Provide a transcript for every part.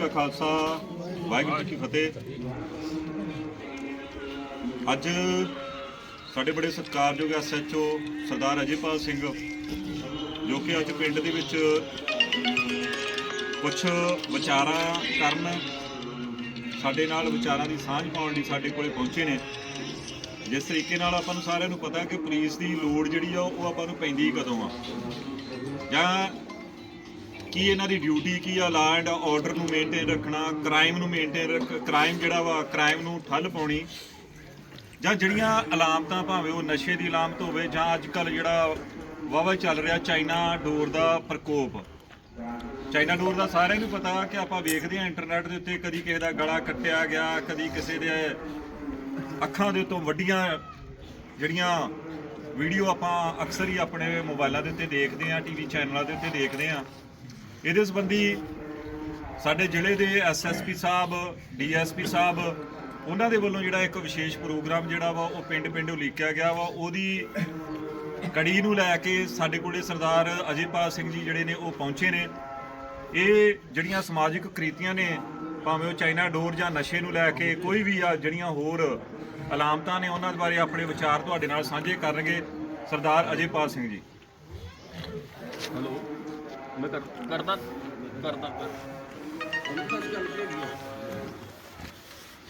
ਕਾ ਖਾਲਸਾ, ਵਾਹਿਗੁਰੂ ਜੀ ਕੀ ਫਤਿਹ। ਅੱਜ ਸਾਡੇ ਬੜੇ ਸਤਿਕਾਰਯੋਗ ਐਸਐਚਓ ਸਰਦਾਰ ਅਜੇਪਾਲ ਸਿੰਘ, ਜੋ ਕਿ ਅੱਜ ਪਿੰਡ ਦੇ ਵਿੱਚ ਕੁਝ ਵਿਚਾਰਾਂ ਕਰਨ, ਸਾਡੇ ਨਾਲ ਵਿਚਾਰਾਂ ਦੀ ਸਾਂਝ ਪਾਉਣ ਲਈ ਸਾਡੇ ਕੋਲੇ ਪਹੁੰਚੇ ਨੇ। ਜਿਸ ਤਰੀਕੇ ਨਾਲ ਆਪਾਂ ਨੂੰ ਸਾਰਿਆਂ ਨੂੰ ਪਤਾ ਕਿ ਪੁਲਿਸ ਦੀ ਲੋੜ ਜਿਹੜੀ ਆ, ਉਹ ਆਪਾਂ ਨੂੰ ਪੈਂਦੀ ਕਦੋਂ ਆ। ਜਾਂ ਕੀ ਇਹਨਾਂ ਦੀ ਡਿਊਟੀ ਕੀ ਆ? ਲਾ ਐਂਡ ਆਰਡਰ ਨੂੰ ਮੇਨਟੇਨ ਰੱਖਣਾ ਕ੍ਰਾਈਮ ਨੂੰ ਮੇਨਟੇਨ ਰੱਖ ਕ੍ਰਾਈਮ ਜਿਹੜਾ ਵਾ ਕ੍ਰਾਈਮ ਨੂੰ ਠੱਲ ਪਾਉਣੀ। ਜਾਂ ਜਿਹੜੀਆਂ ਅਲਾਮਤਾਂ ਭਾਵੇਂ ਉਹ ਨਸ਼ੇ ਦੀ ਅਲਾਮਤ ਹੋਵੇ, ਜਾਂ ਅੱਜ ਕੱਲ ਜਿਹੜਾ ਵਾਵਾ ਚੱਲ ਰਿਹਾ ਚਾਈਨਾ ਡੋਰ ਦਾ ਪ੍ਰਕੋਪ। ਚਾਈਨਾ ਡੋਰ ਦਾ ਸਾਰਿਆਂ ਨੂੰ ਪਤਾ ਕਿ ਆਪਾਂ ਵੇਖਦੇ ਹਾਂ ਇੰਟਰਨੈਟ ਦੇ ਉੱਤੇ ਕਦੀ ਕਿਸੇ ਦਾ ਗਲਾ ਕੱਟਿਆ ਗਿਆ, ਕਦੀ ਕਿਸੇ ਦੇ ਅੱਖਾਂ ਦੇ ਉੱਤੋਂ ਵੱਡੀਆਂ ਜਿਹੜੀਆਂ ਵੀਡੀਓ ਆਪਾਂ ਅਕਸਰ ਹੀ ਆਪਣੇ ਮੋਬਾਈਲਾਂ ਦੇ ਉੱਤੇ ਦੇਖਦੇ ਹਾਂ ਟੀਵੀ ਚੈਨਲਾਂ ਦੇ ਉੱਤੇ ਦੇਖਦੇ ਹਾਂ। ਇਹਦੇ ਸੰਬੰਧੀ ਸਾਡੇ ਜ਼ਿਲ੍ਹੇ ਦੇ ਐਸਐਸਪੀ ਸਾਹਿਬ ਡੀਐਸਪੀ ਸਾਹਿਬ, ਉਹਨਾਂ ਦੇ ਵੱਲੋਂ ਜਿਹੜਾ ਇੱਕ ਵਿਸ਼ੇਸ਼ ਪ੍ਰੋਗਰਾਮ ਜਿਹੜਾ ਵਾ, ਉਹ ਪਿੰਡ-ਪਿੰਡ ਉਲੀਕਿਆ ਗਿਆ ਵਾ। ਉਹਦੀ ਕੜੀ ਨੂੰ ਲੈ ਕੇ ਸਾਡੇ ਕੋਲੇ ਸਰਦਾਰ ਅਜੇਪਾਲ ਸਿੰਘ ਜੀ ਜਿਹੜੇ ਨੇ, ਉਹ ਪਹੁੰਚੇ ਨੇ। ਇਹ ਜਿਹੜੀਆਂ ਸਮਾਜਿਕ ਕ੍ਰਿਤੀਆਂ ਨੇ, ਭਾਵੇਂ ਉਹ ਚਾਈਨਾ ਡੋਰ ਜਾਂ ਨਸ਼ੇ ਨੂੰ ਲੈ ਕੇ ਕੋਈ ਵੀ ਆ, ਜਿਹੜੀਆਂ ਹੋਰ ਅਲਾਮਤਾਂ ਨੇ, ਉਹਨਾਂ ਦੇ ਬਾਰੇ ਆਪਣੇ ਵਿਚਾਰ ਤੁਹਾਡੇ ਨਾਲ ਸਾਂਝੇ ਕਰਨਗੇ ਸਰਦਾਰ ਅਜੇਪਾਲ ਸਿੰਘ ਜੀ। ਹਲੋ। ਮੈਂ ਕਰ ਕਰਦਾ ਕਰਦਾ ਕਰ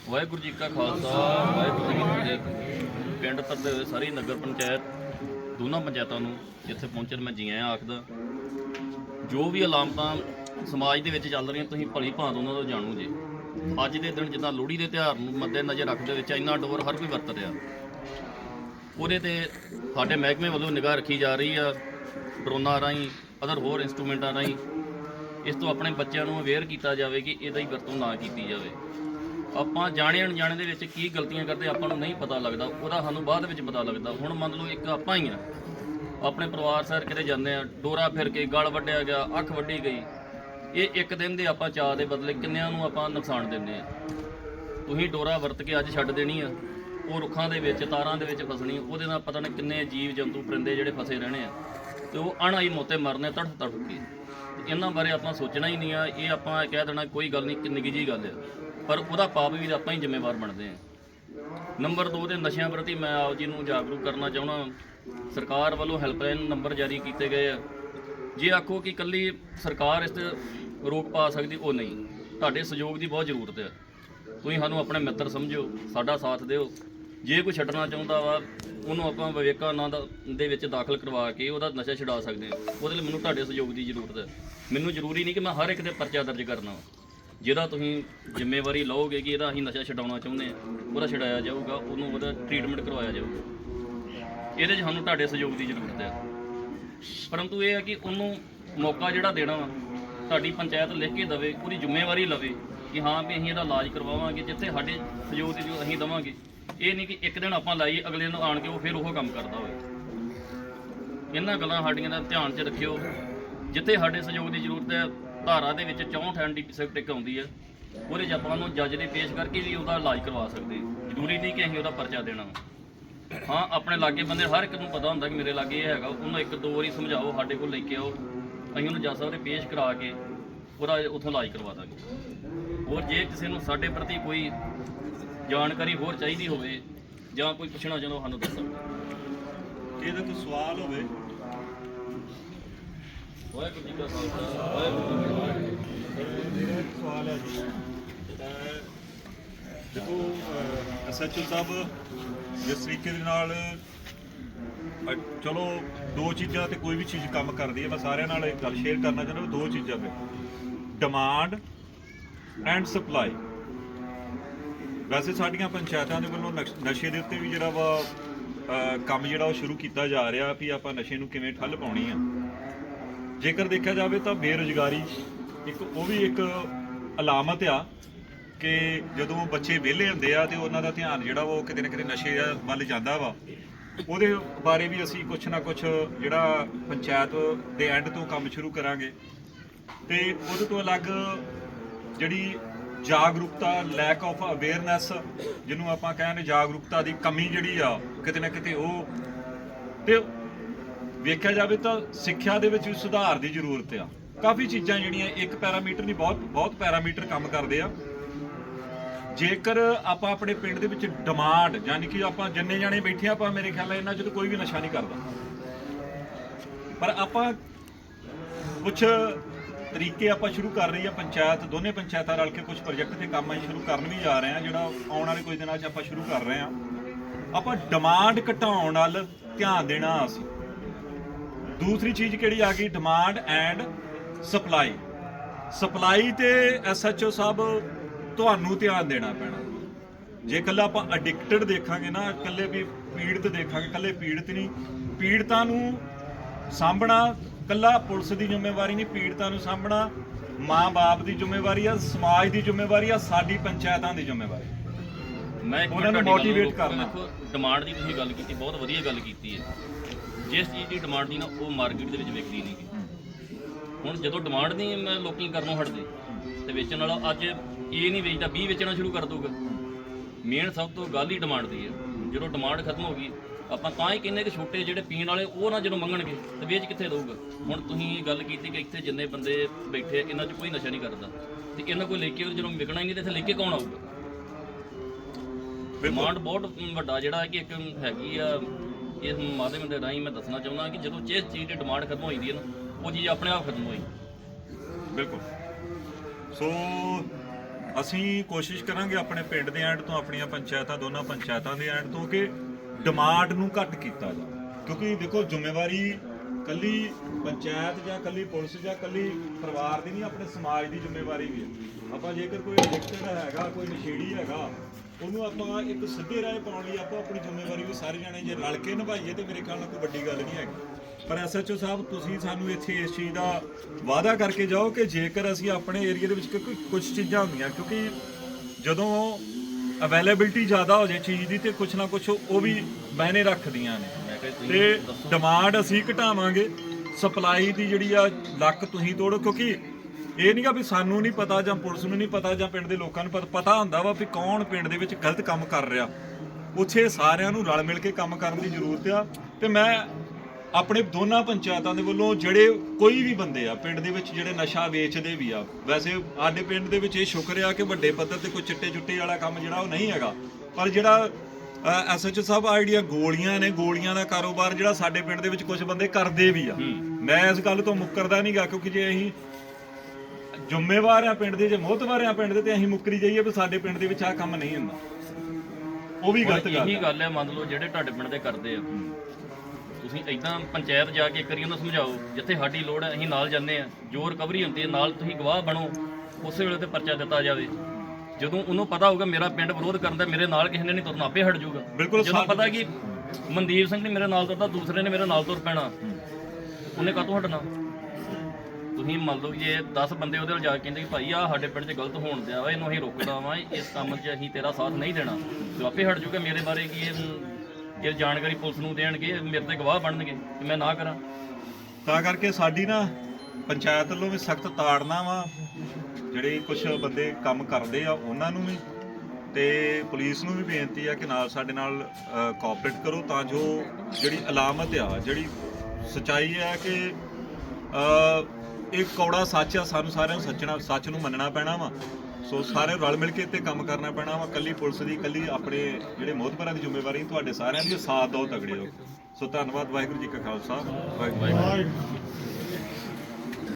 ਵਾਹਿਗੁਰੂ ਜੀ ਕਾ ਖਾਲਸਾ, ਵਾਹਿਗੁਰੂ ਜੀ ਕੀ ਫਤਿਹ। ਪਿੰਡ ਪੱਧਰ ਦੇ ਸਾਰੀ ਨਗਰ ਪੰਚਾਇਤ, ਦੋਨਾਂ ਪੰਚਾਇਤਾਂ ਨੂੰ ਜਿੱਥੇ ਪਹੁੰਚਣ ਮੈਂ ਜੀ ਆਇਆਂ ਆਖਦਾ, ਜੋ ਵੀ ਅਲਾਮਤਾਂ ਸਮਾਜ ਦੇ ਵਿੱਚ ਚੱਲ ਰਹੀਆਂ, ਤੁਸੀਂ ਭਲੀ ਭਾਂਤ ਉਹਨਾਂ ਤੋਂ ਜਾਣੂ ਜੇ। ਅੱਜ ਦੇ ਦਿਨ ਜਿੱਦਾਂ ਲੋਹੜੀ ਦੇ ਤਿਉਹਾਰ ਨੂੰ ਮੱਦੇ ਨਜ਼ਰ ਰੱਖਦੇ ਵਿੱਚ ਇੰਨਾ ਡੋਰ ਹਰ ਕੋਈ ਵਰਤ ਰਿਹਾ ਉਹਦੇ ਤੇ ਸਾਡੇ ਮਹਿਕਮੇ ਵੱਲੋਂ ਨਿਗਾਹ ਰੱਖੀ ਜਾ ਰਹੀ ਆ, ਡਰੋਨਾਂ ਰਾਹੀਂ ਅਦਰ ਹੋਰ ਇਨਸਟਰੂਮੈਂਟਾਂ ਰਾਹੀਂ ਇਸ ਤੋਂ ਆਪਣੇ ਬੱਚਿਆਂ ਨੂੰ ਅਵੇਅਰ ਕੀਤਾ ਜਾਵੇ ਕਿ ਇਹਦਾ ਹੀ ਵਰਤੋਂ ਨਾ ਕੀਤੀ ਜਾਵੇ। ਆਪਾਂ ਜਾਣੇ ਅਣਜਾਣੇ ਦੇ ਵਿੱਚ ਕੀ ਗਲਤੀਆਂ ਕਰਦੇ ਆਪਾਂ ਨੂੰ ਨਹੀਂ ਪਤਾ ਲੱਗਦਾ, ਉਹਦਾ ਸਾਨੂੰ ਬਾਅਦ ਵਿੱਚ ਪਤਾ ਲੱਗਦਾ। ਹੁਣ ਮੰਨ ਲਓ ਇੱਕ ਆਪਾਂ ਹੀ ਆ। ਆਪਣੇ ਪਰਿਵਾਰ ਸਰ ਕਿਤੇ ਜਾਂਦੇ ਆ, ਡੋਰਾ ਫਿਰ ਕੇ, ਗਲ ਵੱਢਿਆ ਗਿਆ, ਅੱਖ ਵੱਢੀ ਗਈ। ਇਹ ਇੱਕ ਦਿਨ ਦੇ ਆਪਾਂ ਚਾਹ ਦੇ ਬਦਲੇ ਕਿੰਨਿਆਂ ਨੂੰ ਆਪਾਂ ਨੁਕਸਾਨ ਦਿੰਦੇ ਆ। ਤੁਸੀਂ ਡੋਰਾ ਵਰਤ ਕੇ ਅੱਜ ਛੱਡ ਦੇਣੀ ਆ। ਉਹ ਰੁੱਖਾਂ ਦੇ ਵਿੱਚ, ਤਾਰਾਂ ਦੇ ਵਿੱਚ ਫਸਣੀ, ਉਹਦੇ ਨਾਲ ਪਤਾ ਨਹੀਂ ਕਿੰਨੇ ਜੀਵ ਜੰਤੂ ਪਰਿੰਦੇ ਜਿਹੜੇ ਫਸੇ ਰਹਿਣੇ ਆ। ਤੇ ਉਹ ਅਣਾਈ ਮੋਤੇ ਮਰਨੇ ਤੜਫ ਤੜਫ ਕੇ? ਤੇ ਇਹਨਾਂ ਬਾਰੇ ਆਪਾਂ ਸੋਚਣਾ ਹੀ ਨਹੀਂ ਆ, ਇਹ ਆਪਾਂ ਕਹਿ ਦੇਣਾ ਕੋਈ ਗੱਲ ਨਹੀਂ, ਕਿੰਨੀ ਜੀ ਗੱਲ ਹੈ ਪਰ ਉਹਦਾ ਪਾਪ ਵੀ ਆਪਾਂ ਹੀ ਜ਼ਿੰਮੇਵਾਰ ਬਣਦੇ ਆ। ਨੰਬਰ 2 ਤੇ ਨਸ਼ਿਆਂ ਪ੍ਰਤੀ ਮੈਂ ਆਪ ਜੀ ਨੂੰ ਜਾਗਰੂਕ ਕਰਨਾ ਚਾਹੁੰਦਾ ਸਰਕਾਰ ਵੱਲੋਂ ਹੈਲਪਲਾਈਨ ਨੰਬਰ ਜਾਰੀ ਕੀਤੇ ਗਏ ਆ। ਜੇ ਆਖੋ ਕਿ ਕੱਲੀ ਸਰਕਾਰ ਇਸ ਤੇ ਰੋਕ ਪਾ ਸਕਦੀ, ਉਹ ਨਹੀਂ। ਤੁਹਾਡੇ ਸਹਿਯੋਗ ਦੀ ਬਹੁਤ ਜ਼ਰੂਰਤ ਹੈ ਤੁਸੀਂ ਸਾਨੂੰ ਆਪਣੇ ਮਿੱਤਰ ਸਮਝੋ ਸਾਡਾ ਸਾਥ ਦਿਓ। ਜੇ ਕੋਈ ਛੱਡਣਾ ਚਾਹੁੰਦਾ ਵਾ, ਉਹਨੂੰ ਆਪਾਂ ਵਿਵੇਕਾਨੰਦ ਦੇ ਵਿੱਚ ਦਾਖਲ ਕਰਵਾ ਕੇ ਉਹਦਾ ਨਸ਼ਾ ਛੁਡਾ ਸਕਦੇ ਹਾਂ। ਉਹਦੇ ਲਈ ਮੈਨੂੰ ਤੁਹਾਡੇ ਸਹਿਯੋਗ ਦੀ ਜ਼ਰੂਰਤ ਹੈ। ਮੈਨੂੰ ਜ਼ਰੂਰੀ ਨਹੀਂ ਕਿ ਮੈਂ ਹਰ ਇੱਕ ਦੇ ਪਰਚਾ ਦਰਜ ਕਰਨਾ ਵਾ। ਜਿਹਦਾ ਤੁਸੀਂ ਜ਼ਿੰਮੇਵਾਰੀ ਲਓਗੇ ਕਿ ਇਹਦਾ ਅਸੀਂ ਨਸ਼ਾ ਛਡਾਉਣਾ ਚਾਹੁੰਦੇ ਹਾਂ, ਉਹਦਾ ਛਡਾਇਆ ਜਾਊਗਾ, ਉਹਨੂੰ ਉਹਦਾ ਟ੍ਰੀਟਮੈਂਟ ਕਰਵਾਇਆ ਜਾਊਗਾ। ਇਹਦੇ 'ਚ ਸਾਨੂੰ ਤੁਹਾਡੇ ਸਹਿਯੋਗ ਦੀ ਜ਼ਰੂਰਤ ਹੈ। ਪਰੰਤੂ ਇਹ ਹੈ ਕਿ ਉਹਨੂੰ ਮੌਕਾ ਜਿਹੜਾ ਦੇਣਾ ਵਾ, ਤੁਹਾਡੀ ਪੰਚਾਇਤ ਲਿਖ ਕੇ ਦਵੇ ਪੂਰੀ ਜ਼ਿੰਮੇਵਾਰੀ ਲਵੇ ਕਿ ਹਾਂ ਵੀ ਅਸੀਂ ਇਹਦਾ ਇਲਾਜ ਕਰਵਾਵਾਂਗੇ, ਜਿੱਥੇ ਸਾਡੇ ਸਹਿਯੋਗ ਦੀ ਅਸੀਂ ਦਵਾਂਗੇ। ਇਹ ਨਹੀਂ ਕਿ ਇੱਕ ਦਿਨ ਆਪਾਂ ਲਾਈਏ ਅਗਲੇ ਦਿਨ ਆਣ ਕੇ ਉਹ ਫਿਰ ਉਹ ਕੰਮ ਕਰਦਾ ਹੋਵੇ। ਇਹਨਾਂ ਗੱਲਾਂ ਸਾਡੀਆਂ ਦਾ ਧਿਆਨ 'ਚ ਰੱਖਿਓ। ਜਿੱਥੇ ਸਾਡੇ ਸਹਿਯੋਗ ਦੀ ਜ਼ਰੂਰਤ ਹੈ, ਧਾਰਾ ਦੇ ਵਿੱਚ 64 ਐਂਟੀਸੈਪਟਿਕ ਇੱਕ ਆਉਂਦੀ ਹੈ। ਉਹਦੇ 'ਚ ਆਪਾਂ ਨੂੰ ਜੱਜ ਦੇ ਪੇਸ਼ ਕਰਕੇ ਵੀ ਉਹਦਾ ਇਲਾਜ ਕਰਵਾ ਸਕਦੇ। ਜ਼ਰੂਰੀ ਨਹੀਂ ਕਿ ਅਸੀਂ ਉਹਦਾ ਪਰਚਾ ਦੇਣਾ। ਹਾਂ, ਆਪਣੇ ਲਾਗੇ ਬੰਦੇ, ਹਰ ਇੱਕ ਨੂੰ ਪਤਾ ਹੁੰਦਾ ਕਿ ਮੇਰੇ ਲਾਗੇ ਇਹ ਹੈਗਾ। ਉਹਨੂੰ ਇੱਕ ਦੋ ਵਾਰੀ ਸਮਝਾਓ, ਸਾਡੇ ਕੋਲ ਲੈ ਕੇ ਆਓ। ਅਸੀਂ ਉਹਨੂੰ ਜੱਜ ਸਾਹਿਬ ਦੇ ਪੇਸ਼ ਕਰਾ ਕੇ ਉਹਦਾ ਉੱਥੋਂ ਇਲਾਜ ਕਰਵਾ ਦਾਂਗੇ। ਹੋਰ ਜੇ ਕਿਸੇ ਨੂੰ ਸਾਡੇ ਪ੍ਰਤੀ ਕੋਈ ਜਾਣਕਾਰੀ ਹੋਰ ਚਾਹੀਦੀ ਹੋਵੇ ਜਾਂ ਕੋਈ ਪੁੱਛਣਾ ਚਾਹੁੰਦਾ ਸਾਨੂੰ ਦੱਸ। ਸਕਦੇ ਇਹਦੇ ਕੋਈ ਸਵਾਲ ਹੋਵੇ। ਵਾਹਿਗੁਰੂ ਜੀ ਕਾ ਖਾਲਸਾ ਵਾਹਿਗੁਰੂ ਜੀ ਕੀ ਫਤਿਹ। ਮੇਰਾ ਇੱਕ ਸਵਾਲ ਹੈ ਜੀ ਅਹ ਦੇਖੋ ਐਸਐਚਓ ਸਾਹਿਬ ਜਿਸ ਤਰੀਕੇ ਦੇ ਨਾਲ ਅਹ ਚਲੋ ਦੋ ਚੀਜ਼ਾਂ ਤੇ ਕੋਈ ਵੀ ਚੀਜ਼ ਕੰਮ ਕਰਦੀ ਹੈ ਮੈਂ ਸਾਰਿਆਂ ਨਾਲ ਇੱਕ ਗੱਲ ਸ਼ੇਅਰ ਕਰਨਾ ਚਾਹੁੰਦਾ ਵੀ ਦੋ ਚੀਜ਼ਾਂ ਵੇ ਡਿਮਾਂਡ ਐਂਡ ਸਪਲਾਈ ਵੈਸੇ ਸਾਡੀਆਂ ਪੰਚਾਇਤਾਂ ਦੇ ਵੱਲੋਂ ਨਸ਼- ਨਸ਼ੇ ਦੇ ਉੱਤੇ ਵੀ ਜਿਹੜਾ ਵਾ ਅਹ ਕੰਮ ਜਿਹੜਾ ਉਹ ਸ਼ੁਰੂ ਕੀਤਾ ਜਾ ਰਿਹਾ ਵੀ ਆਪਾਂ ਨਸ਼ੇ ਨੂੰ ਕਿਵੇਂ ਠੱਲ ਪਾਉਣੀ ਆ। ਜੇਕਰ ਦੇਖਿਆ ਜਾਵੇ ਤਾਂ ਬੇਰੁਜ਼ਗਾਰੀ ਇੱਕ ਉਹ ਵੀ ਇੱਕ ਅਲਾਮਤ ਆ ਕਿ ਜਦੋਂ ਬੱਚੇ ਵਿਹਲੇ ਹੁੰਦੇ ਆ ਤੇ ਉਹਨਾਂ ਦਾ ਧਿਆਨ ਜਿਹੜਾ ਵਾ ਉਹ ਕਿਤੇ ਨਾ ਕਿਤੇ ਨਸ਼ੇ ਵੱਲ ਜਾਂਦਾ ਵਾ। ਉਹਦੇ ਬਾਰੇ ਵੀ ਅਸੀਂ ਕੁਛ ਨਾ ਕੁਛ ਜਿਹੜਾ ਪੰਚਾਇਤ ਦੇ ਐਂਡ ਤੋਂ ਕੰਮ ਸ਼ੁਰੂ ਕਰਾਂਗੇ। ਤੇ ਉਹਦੇ ਤੋਂ ਅਲੱਗ ਜਿਹੜੀ ਜਾਗਰੂਕਤਾ ਲੈਕ ਆਫ ਅਵੇਅਰਨੈਸ ਜਿਹਨੂੰ ਆਪਾਂ ਕਹਿੰਦੇ ਜਾਗਰੂਕਤਾ ਦੀ ਕਮੀ ਜਿਹੜੀ ਆ ਕਿਤੇ ਨਾ ਕਿਤੇ ਉਹ ਤੇ ਵੇਖਿਆ ਜਾਵੇ ਤਾਂ ਸਿੱਖਿਆ ਦੇ ਵਿੱਚ ਵੀ ਸੁਧਾਰ ਦੀ ਜ਼ਰੂਰਤ ਆ। ਕਾਫੀ ਚੀਜ਼ਾਂ ਜਿਹੜੀਆਂ ਇੱਕ ਪੈਰਾਮੀਟਰ ਨਹੀਂ ਬਹੁਤ ਬਹੁਤ ਪੈਰਾਮੀਟਰ ਕੰਮ ਕਰਦੇ ਆ। ਜੇਕਰ ਆਪਾਂ ਆਪਣੇ ਪਿੰਡ ਦੇ ਵਿੱਚ ਡਿਮਾਂਡ ਯਾਨੀ ਕਿ ਆਪਾਂ ਜਿੰਨੇ ਜਾਣੇ ਬੈਠੇ ਆ, ਆਪਾਂ ਮੇਰੇ ਖਿਆਲ ਨਾਲ ਇਹਨਾਂ 'ਚ ਤਾਂ ਕੋਈ ਵੀ ਨਸ਼ਾ ਨਹੀਂ ਕਰਦਾ। ਪਰ ਆਪਾਂ ਕੁਝ ਤਰੀਕੇ ਆਪਾਂ ਸ਼ੁਰੂ ਕਰ ਰਹੀ ਆ ਪੰਚਾਇਤ, ਦੋਨੇ ਪੰਚਾਇਤਾਂ ਰਲ ਕੇ ਕੁਝ ਪ੍ਰੋਜੈਕਟ ਤੇ ਕੰਮ ਅਸੀਂ ਸ਼ੁਰੂ ਕਰਨ ਵੀ ਜਾ ਰਹੇ ਆ ਜਿਹੜਾ ਆਉਣ ਵਾਲੇ ਕੁਝ ਦਿਨਾਂ 'ਚ ਆਪਾਂ ਸ਼ੁਰੂ ਕਰ ਰਹੇ ਆ ਆਪਾਂ ਡਿਮਾਂਡ ਘਟਾਉਣ ਵੱਲ ਧਿਆਨ ਦੇਣਾ ਅਸੀਂ। ਦੂਸਰੀ ਚੀਜ਼ ਕਿਹੜੀ ਆ ਗਈ? ਡਿਮਾਂਡ ਐਂਡ ਸਪਲਾਈ ਸਪਲਾਈ ਤੇ ਐਸਐਚਓ ਸਾਹਿਬ ਤੁਹਾਨੂੰ ਧਿਆਨ ਦੇਣਾ ਪੈਣਾ। ਜੇ ਕੱਲਾ ਆਪਾਂ ਐਡਿਕਟਡ ਦੇਖਾਂਗੇ ਨਾ, ਇਕੱਲੇ ਵੀ ਪੀੜਤ ਦੇਖਾਂਗੇ, ਇਕੱਲੇ ਪੀੜਤ ਨਹੀਂ। ਪੀੜਤਾਂ ਨੂੰ ਸਾਂਭਣਾ ਕੱਲਾ ਪੁਲਿਸ ਦੀ ਜ਼ਿੰਮੇਵਾਰੀ ਨਹੀਂ ਪੀੜਤਾਂ ਨੂੰ ਸਾਂਭਣਾ ਮਾਂ-ਬਾਪ ਦੀ ਜ਼ਿੰਮੇਵਾਰੀ ਆ ਸਮਾਜ ਦੀ ਜ਼ਿੰਮੇਵਾਰੀ ਆ ਸਾਡੀ ਪੰਚਾਇਤਾਂ ਦੀ ਜ਼ਿੰਮੇਵਾਰੀ। ਮੈਂ ਇੱਕ ਉਹਨਾਂ ਨੂੰ ਮਿੰਟ ਤੁਹਾਡੀ ਗੱਲ motivate ਰੋਕ- ਕਰਨਾ। ਡਿਮਾਂਡ ਦੀ ਤੁਸੀਂ ਗੱਲ ਕੀਤੀ ਬਹੁਤ ਵਧੀਆ ਗੱਲ ਕੀਤੀ ਹੈ। ਜਿਸ ਚੀਜ਼ ਦੀ ਡਿਮਾਂਡ ਨਹੀਂ ਨਾ ਉਹ ਮਾਰਕੀਟ ਦੇ ਵਿੱਚ ਵਿਕਦੀ ਨਹੀਂ। ਹੁਣ ਜਦੋਂ ਡਿਮਾਂਡ ਨਹੀਂ ਮੈਂ ਲੋਕੀ ਕਰਨੋਂ ਹਟਦੇ। ਤੇ ਵੇਚਣ ਵਾਲਾ ਅੱਜ ਇਹ ਨਹੀਂ ਵੇਚਦਾ 20 ਵੇਚਣਾ ਸ਼ੁਰੂ ਕਰ ਦੂਗਾ ਮੇਨ ਸਭ ਤੋਂ ਗੱਲ ਹੀ ਡਿਮਾਂਡ ਦੀ ਹੈ। ਜਦੋਂ ਡਿਮਾਂਡ ਖਤਮ ਹੋ ਗਈ ਆਪਾਂ ਤਾਂ ਹੀ ਕਹਿੰਦੇ ਕਿ ਛੋਟੇ ਜਿਹੜੇ ਪੀਣ ਵਾਲੇ ਉਹ ਨਾ ਜਦੋਂ ਮੰਗਣਗੇ ਤੇ ਵੇਚ ਕਿੱਥੇ ਦਊਗਾ? ਹੁਣ ਤੁਸੀਂ ਇਹ ਗੱਲ ਕੀਤੀ ਕਿ ਇੱਥੇ ਜਿੰਨੇ ਬੰਦੇ ਬੈਠੇ ਇਹਨਾਂ 'ਚ ਕੋਈ ਨਸ਼ਾ ਨਹੀਂ ਕਰਦਾ। ਤੇ ਇਹਨਾਂ ਕੋਈ ਲੈ ਕੇ ਜਦੋਂ ਵਿਕਣਾ ਹੀ ਨਹੀਂ ਤੇ ਇੱਥੇ ਲੈ ਕੇ ਕੌਣ ਆਊਗਾ? ਡਿਮਾਂਡ ਬਹੁਤ ਵੱਡਾ ਜਿਹੜਾ ਹੈ ਕਿ ਇੱਕ ਹੈਗੀ ਆ ਇਸ ਮਾਧਿਅਮ ਦੇ ਰਾਹੀਂ ਮੈਂ ਦੱਸਣਾ ਚਾਹੁੰਦਾ ਕਿ ਜਦੋਂ ਜਿਸ ਚੀਜ਼ ਦੀ ਡਿਮਾਂਡ ਖਤਮ ਹੋ ਜਾਂਦੀ ਹੈ ਨਾ ਉਹ ਚੀਜ਼ ਆਪਣੇ ਆਪ ਖਤਮ ਹੋਈ। ਬਿਲਕੁਲ। ਸੋ ਅਸੀਂ ਕੋਸ਼ਿਸ਼ ਕਰਾਂਗੇ ਆਪਣੇ ਪਿੰਡ ਦੇ ਐਂਡ ਤੋਂ ਆਪਣੀਆਂ ਪੰਚਾਇਤਾਂ ਦੋਨਾਂ ਪੰਚਾਇਤਾਂ ਦੇ ਐਂਡ ਤੋਂ ਕਿ ਡਿਮਾਂਡ ਨੂੰ ਘੱਟ ਕੀਤਾ ਜਾਵੇ। ਕਿਉਂਕਿ ਦੇਖੋ, ਜ਼ਿੰਮੇਵਾਰੀ ਕੱਲੀ ਪੰਚਾਇਤ ਜਾਂ ਕੱਲੀ ਪੁਲਿਸ ਜਾਂ ਕੱਲੀ ਪਰਿਵਾਰ ਦੀ ਨਹੀਂ, ਆਪਣੇ ਸਮਾਜ ਦੀ ਜ਼ਿੰਮੇਵਾਰੀ ਵੀ ਹੈ। ਆਪਾਂ ਜੇਕਰ ਕੋਈ ਐਡਿਕਟਡ ਹੈਗਾ, ਕੋਈ ਨਸ਼ੇੜੀ ਹੈਗਾ, ਉਹਨੂੰ ਆਪਾਂ ਇੱਕ ਸਿੱਧੇ ਰਾਹ ਪਾਉਣ ਲਈ ਆਪਾਂ ਆਪਣੀ ਜ਼ਿੰਮੇਵਾਰੀ ਵੀ ਸਾਰੇ ਜਾਣੇ ਜੇ ਰਲ ਕੇ ਨਿਭਾਈਏ, ਤੇ ਮੇਰੇ ਖਿਆਲ ਨਾਲ ਕੋਈ ਵੱਡੀ ਗੱਲ ਨਹੀਂ ਹੈਗੀ। ਪਰ ਐਸਐਚਓ ਸਾਹਿਬ, ਤੁਸੀਂ ਸਾਨੂੰ ਇੱਥੇ ਇਸ ਚੀਜ਼ ਦਾ ਵਾਅਦਾ ਕਰਕੇ ਜਾਓ ਕਿ ਜੇਕਰ ਅਸੀਂ ਆਪਣੇ ਏਰੀਆ ਦੇ ਵਿੱਚ ਕਿਉਂਕਿ ਕੁਝ ਚੀਜ਼ਾਂ ਹੁੰਦੀਆਂ, ਕਿਉਂਕਿ ਜਦੋਂ ਅਵੇਲੇਬਿਲਟੀ ਜ਼ਿਆਦਾ ਹੋ ਜਾਏ ਚੀਜ਼ ਦੀ ਤੇ ਕੁਝ ਨਾ ਕੁਝ ਉਹ ਵੀ ਮਾਇਨੇ ਰੱਖਦੀਆਂ ਨੇ। ਤੇ ਡਿਮਾਂਡ ਅਸੀਂ ਘਟਾਵਾਂਗੇ ਸਪਲਾਈ ਦੀ ਜਿਹੜੀ ਆ ਲੱਕ ਤੁਸੀਂ ਤੋੜੋ ਕਿਉਂਕਿ ਇਹ ਨਹੀਂਗਾ ਵੀ ਸਾਨੂੰ ਨਹੀਂ ਪਤਾ ਜਾਂ ਪੁਲਿਸ ਨੂੰ ਨਹੀਂ ਪਤਾ ਜਾਂ ਪਿੰਡ ਦੇ ਲੋਕਾਂ ਨੂੰ ਪਤਾ ਹੁੰਦਾ ਵਾ ਵੀ ਕੌਣ ਪਿੰਡ ਦੇ ਵਿੱਚ ਗਲਤ ਕੰਮ ਕਰ ਰਿਹਾ। ਉੱਥੇ ਸਾਰਿਆਂ ਨੂੰ ਰਲ ਮਿਲ ਕੇ ਕੰਮ ਕਰਨ ਦੀ ਜ਼ਰੂਰਤ ਆ। ਤੇ ਮੈਂ ਆਪਣੇ ਦੋਨਾਂ ਪੰਚਾਇਤਾਂ ਦੇ ਵੱਲੋਂ ਜਿਹੜੇ ਕੋਈ ਵੀ ਬੰਦੇ ਆ ਪਿੰਡ ਦੇ ਵਿੱਚ ਜਿਹੜੇ ਨਸ਼ਾ ਵੇਚਦੇ ਵੀ ਆ ਵੈਸੇ ਸਾਡੇ ਪਿੰਡ ਦੇ ਵਿੱਚ ਇਹ ਸ਼ੁਕਰ ਆ ਕਿ ਵੱਡੇ ਪੱਧਰ ਤੇ ਕੋਈ ਚਿੱਟੇ ਚੁੱਟੇ ਵਾਲਾ ਕੰਮ ਜਿਹੜਾ ਉਹ ਨਹੀਂ ਹੈਗਾ। ਪਰ ਜਿਹੜਾ ਐਸਐਚਓ ਸਾਹਿਬ ਆਈਡੀਆ ਗੋਲੀਆਂ ਨੇ ਗੋਲੀਆਂ ਦਾ ਕਾਰੋਬਾਰ ਜਿਹੜਾ ਸਾਡੇ ਪਿੰਡ ਦੇ ਵਿੱਚ ਕੁਝ ਬੰਦੇ ਕਰਦੇ ਵੀ ਆ। ਹੂੰ। ਮੈਂ ਇਸ ਗੱਲ ਤੋਂ ਮੁੱਕਰਦਾ ਨਹੀਂਗਾ ਕਿਉਂਕਿ ਜੇ ਅਸੀਂ ਜ਼ਿੰਮੇਵਾਰ ਆ ਪਿੰਡ ਦੇ ਜੇ ਮੋਹਤਵਾਰ ਆ ਪਿੰਡ ਦੇ ਤੇ ਅਸੀਂ ਮੁੱਕਰੀ ਜਾਈਏ ਵੀ ਸਾਡੇ ਪਿੰਡ ਦੇ ਵਿੱਚ ਆਹ ਕੰਮ ਨਹੀਂ ਹੁੰਦਾ। ਉਹ ਵੀ ਗਲਤ ਗੱਲ ਇਹੀ ਆ ਗੱਲ ਹੈ ਮੰਨ ਲਓ ਜਿਹੜੇ ਤੁਹਾਡੇ ਪਿੰਡ ਦੇ ਕਰਦੇ ਆ। ਤੁਸੀਂ ਇਦਾਂ ਪੰਚਾਇਤ ਜਾ ਕੇ ਇੱਕ ਵਾਰੀ ਉਹਨੂੰ ਸਮਝਾਓ ਜਿੱਥੇ ਸਾਡੀ ਲੋੜ ਹੈ ਅਸੀਂ ਨਾਲ ਜਾਂਦੇ ਆ ਜੋ ਰਿਕਵਰੀ ਹੁੰਦੀ ਹੈ ਨਾਲ ਤੁਸੀਂ ਗਵਾਹ ਬਣੋ ਉਸੇ ਵੇਲੇ ਤੇ ਪਰਚਾ ਦਿੱਤਾ ਜਾਵੇ। ਜਦੋਂ ਉਹਨੂੰ ਪਤਾ ਹੋਊਗਾ ਮੇਰਾ ਪਿੰਡ ਵਿਰੋਧ ਕਰਨ ਦਾ ਮੇਰੇ ਨਾਲ ਕਿਸੇ ਨੇ ਨਹੀਂ ਤੁਰਨਾ ਆਪੇ ਹਟ ਜਾਊਗਾ। ਬਿਲਕੁਲ ਜਦੋਂ ਪਤਾ ਕਿ ਮਨਦੀਪ ਸਿੰਘ ਨੇ ਮੇਰੇ ਨਾਲ ਤੁਰਦਾ ਦੂਸਰੇ ਨੇ ਮੇਰੇ ਨਾਲ ਤੁਰ ਪੈਣਾ ਉਹਨੇ ਕਾਹਤੋਂ ਹਟਣਾ? ਤੁਸੀਂ ਮੰਨ ਲਓ ਜੇ 10 ਬੰਦੇ ਉਹਦੇ ਨਾਲ ਜਾ ਕੇ ਕਹਿੰਦੇ ਕਿ ਭਾਈ ਆ ਸਾਡੇ ਪਿੰਡ 'ਚ ਗਲਤ ਹੋਣ ਦਿਆ ਵਾ ਇਹਨੂੰ ਅਸੀਂ ਰੋਕਦਾ ਵਾਂ ਇਸ ਕੰਮ 'ਚ ਅਸੀਂ ਤੇਰਾ ਸਾਥ ਨਹੀਂ ਦੇਣਾ। ਤੇ ਆਪੇ ਹਟ ਜਾਊਗਾ ਮੇਰੇ ਬਾਰੇ ਕੀ ਇਹ ਇਹ ਜਾਣਕਾਰੀ ਪੁਲਿਸ ਨੂੰ ਦੇਣਗੇ, ਮੇਰੇ ਤੇ ਗਵਾਹ ਬਣਨਗੇ ਕਿ ਮੈਂ ਨਾ ਕਰਾਂ। ਤਾਂ ਕਰਕੇ ਸਾਡੀ ਨਾ ਪੰਚਾਇਤ ਵੱਲੋਂ ਵੀ ਸਖਤ ਤਾੜਨਾ ਵਾ, ਜਿਹੜੇ ਕੁਝ ਬੰਦੇ ਕੰਮ ਕਰਦੇ ਆ, ਉਹਨਾਂ ਨੂੰ ਵੀ ਤੇ ਪੁਲਿਸ ਨੂੰ ਵੀ ਬੇਨਤੀ ਆ ਕਿ ਨਾਲ ਸਾਡੇ ਨਾਲ ਕੋਆਪਰੇਟ ਕਰੋ ਤਾਂ ਜੋ ਜਿਹੜੀ ਅਲਾਮਤ ਆ, ਜਿਹੜੀ ਸਚਾਈ ਹੈ ਕਿ ਇਹ ਕੌੜਾ ਸੱਚ ਆ, ਸਾਨੂੰ ਸਾਰਿਆਂ ਨੂੰ ਸੱਚਣਾ, ਸੱਚ ਨੂੰ ਮੰਨਣਾ ਪੈਣਾ ਵਾ। ਸੋ ਸਾਰੇ ਰਲ ਮਿਲ ਕੇ ਇੱਥੇ ਕੰਮ ਕਰਨਾ ਪੈਣਾ ਵਾ, ਕੱਲੀ ਪੁਲਿਸ ਦੀ, ਕੱਲੀ ਆਪਣੇ ਜਿਹੜੇ ਮੋਹਤਬਰਾਂ ਦੀ ਜ਼ਿੰਮੇਵਾਰੀ ਤੁਹਾਡੇ ਸਾਰਿਆਂ ਦੀ, ਸਾਥ ਦਿਓ, ਤਗੜੇ ਹੋ ਸੋ ਧੰਨਵਾਦ, ਵਾਹਿਗੁਰੂ ਜੀ ਕਾ ਖਾਲਸਾ, ਵਾਹਿਗੁਰੂ ਜੀ